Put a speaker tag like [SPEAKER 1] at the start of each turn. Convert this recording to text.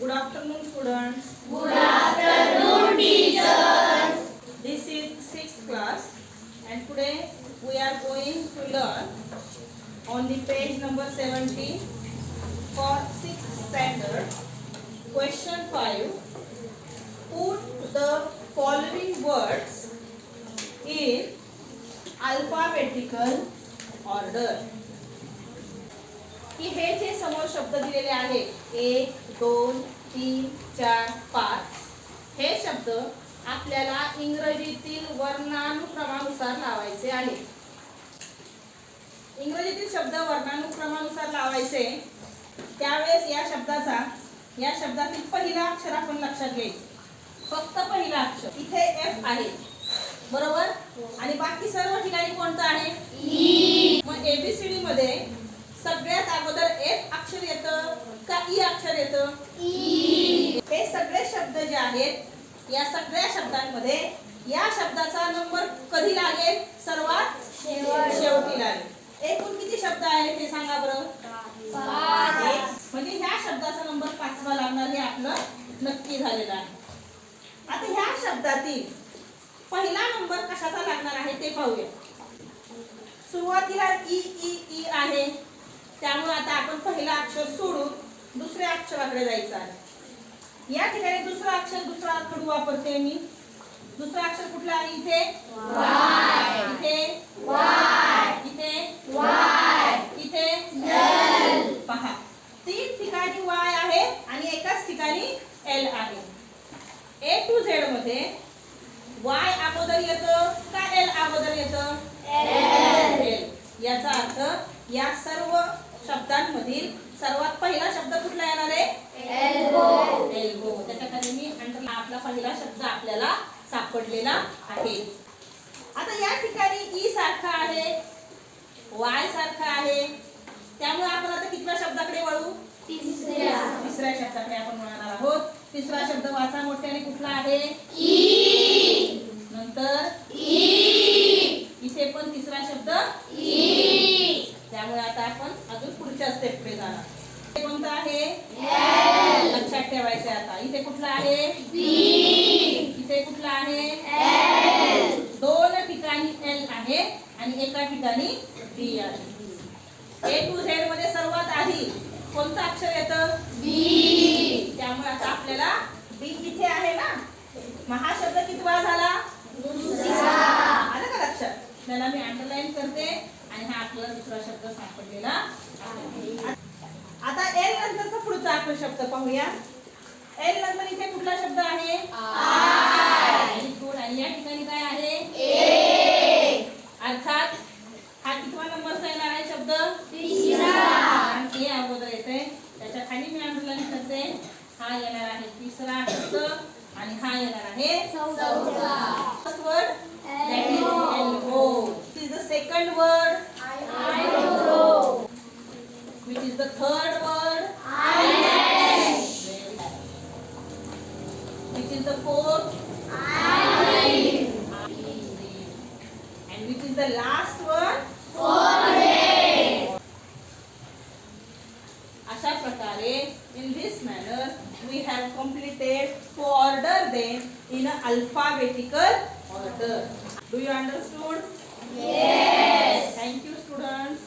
[SPEAKER 1] Good afternoon, students. Good afternoon, teachers. This is sixth class, and today we are going to learn on the page number 70 for sixth standard. Question five. Put the following words in alphabetical order. की हे जे समोर शब्द दिलेले आहेत एक दोन तीन चार पाच हे शब्द आपल्याला इंग्रजीतील वर्णानुक्रमानुसार लावायचे आहेत इंग्रजीतील शब्द वर्णानुक्रमानुसार लावायचे त्यावेळेस या शब्दाचा या शब्दातील पहिला अक्षर आपण लक्षात घ्यायचं. फक्त पहिला अक्षर. इथे एफ आहे. बरोबर? आणि बाकी सर्व ठिकाणी कोणतं आहे? मग एबीसीडी मध्ये सगळ्यात अगोदर एफ अक्षर येतं का ई अक्षर येतं? हे सगळे शब्द जे आहेत या सगळ्या शब्दांमध्ये या शब्दाचा नंबर कधी लागेल? सर्वात शेवटी. लागेल. एकूण किती शब्द आहेत हे सांगा बरं. म्हणजे ह्या शब्दाचा नंबर पाचवा लागणार हे आपलं नक्की झालेलं आहे. आता ह्या शब्दातील पहिला नंबर कशाचा लागणार आहे ते पाहूया. सुरुवातीला ई ई ई आहे. त्यामुळे आता आपण पहिला अक्षर सोडून दुसऱ्या अक्षराकडे जायचं आहे. या ठिकाणी दुसरा अक्षर दुसरा खडू वापरते मी. दुसरा अक्षर कुठला आहे? इथे? इथे? इथे? इथे? पहा. तीन ठिकाणी वाय आहे आणि एकाच ठिकाणी एल आहे. ए टू झेडमध्ये वाय अगोदर येतं का एल अगोदर येतं? एल. याचा अर्थ या सर्व शब्दांमधील सर्वात पहिला शब्द कुठला येणार आहे? एल्बो त्याच्याखाली मी आपला पहिला शब्द आपल्याला सापडलेला आहे. आता या ठिकाणी ई सारखा आहे वाय सारखा आहे. त्यामुळे आपण आता कितव्या शब्दाकडे वळू? तिसऱ्या. शब्दाकडे आपण वळणार आहोत. तिसरा शब्द वाचा मोठ्याने कुठला आहे? नंतर इथे पण तिसरा शब्द आता आपण अजून पुढच्या स्टेपकडे जाणार. इथे कोणतं आहे? लक्षात ठेवायचं आता. इथे कुठला आहे? इथे कुठला आहे? दोन ठिकाणी एल आहे आणि एका ठिकाणी डी आहे. ए टू झेडमध्ये सर्वात आधी कोणतं अक्षर येतं? त्यामुळे आता आपल्याला बी इथे आहे ना? मग हा शब्द कितवा झाला? आलं का लक्षात? त्याला मी अंडरलाईन करते आणि हा आपल्याला दुसरा शब्द सापडलेला आहे. आता एल नंतरचा पुढचा आपण शब्द पाहूया. एल नंतर इथे कुठला शब्द आहे. आणि या ठिकाणी काय आहे? अर्थात हा कितवा नंबरचा येणार आहे शब्द? आणि ए अगोदर येते त्याच्याखाली मी अंडरलाईन करते हा येणार आहे तिसरा शब्द आणि हा येणार आहे. This is the second word. the last word? अशा प्रकारे in this manner we have completed to order them in a alphabetical order. Do you understood? Yes. Thank you students.
[SPEAKER 2] Thank you,